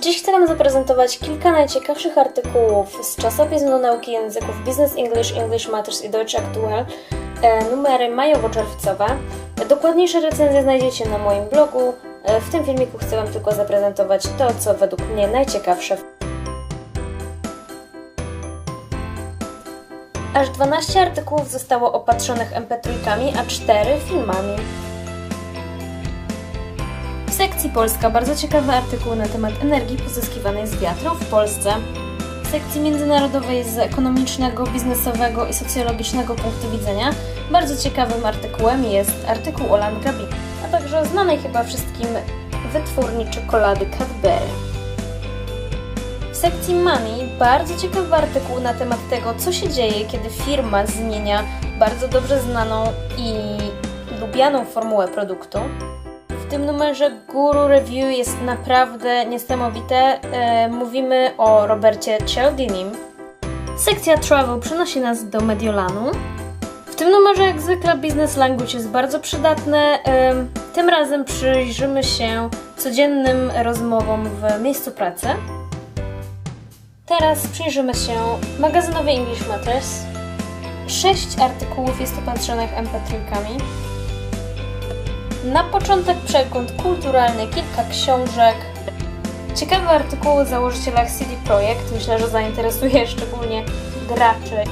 Dziś chcę Wam zaprezentować kilka najciekawszych artykułów z czasopism do nauki języków Business English, English Matters i Deutsch Aktuell, e, numery majowo-czerwcowe. Dokładniejsze recenzje znajdziecie na moim blogu. E, W tym filmiku chcę Wam tylko zaprezentować to, co według mnie najciekawsze. Aż 12 artykułów zostało opatrzonych mp3, a 4 filmami. Sekcji Polska bardzo ciekawy artykuł na temat energii pozyskiwanej z wiatru w Polsce. W sekcji międzynarodowej z ekonomicznego, biznesowego i socjologicznego punktu widzenia bardzo ciekawym artykułem jest artykuł o Land Gabi, a także znanej chyba wszystkim wytwórni czekolady Cadbury. W sekcji Money bardzo ciekawy artykuł na temat tego, co się dzieje, kiedy firma zmienia bardzo dobrze znaną i lubianą formułę produktu. W tym numerze Guru Review jest naprawdę niesamowite. E, mówimy o Robercie Cialdinim. Sekcja Travel przenosi nas do Mediolanu. W tym numerze jak zwykle Business Language jest bardzo przydatny. E, tym razem przyjrzymy się codziennym rozmowom w miejscu pracy. Teraz przyjrzymy się magazynowi English Matters. Sześć artykułów jest opatrzonych mp3. Na początek przegląd kulturalny, kilka książek. Ciekawy artykuł o założycielach CD Projekt. Myślę, że zainteresuje szczególnie graczy.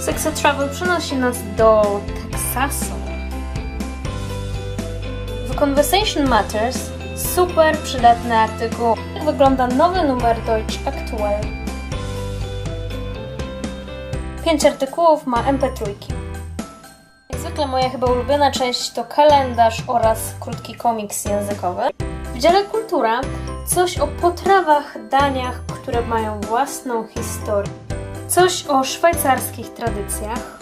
Sekcja Travel przenosi nas do Teksasu. W Conversation Matters super przydatny artykuł. Jak wygląda nowy numer Deutsch Aktuell. Pięć artykułów ma MP3. Zwykle moja chyba ulubiona część to kalendarz oraz krótki komiks językowy. W dziale kultura coś o potrawach, daniach, które mają własną historię. Coś o szwajcarskich tradycjach.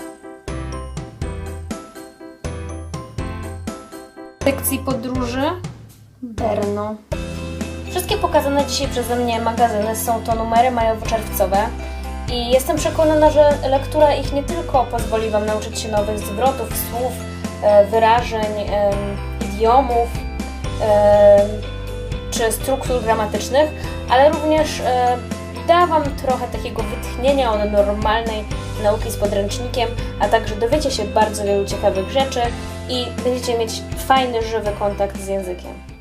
Sekcji podróży Berno. Wszystkie pokazane dzisiaj przeze mnie magazyny są to numery majowo-czerwcowe i jestem przekonana, że lektura ich nie tylko pozwoli Wam nauczyć się nowych zwrotów, słów, e, wyrażeń, idiomów czy struktur gramatycznych, ale również e, da Wam trochę takiego wytchnienia od normalnej nauki z podręcznikiem, a także dowiecie się bardzo wielu ciekawych rzeczy i będziecie mieć fajny, żywy kontakt z językiem.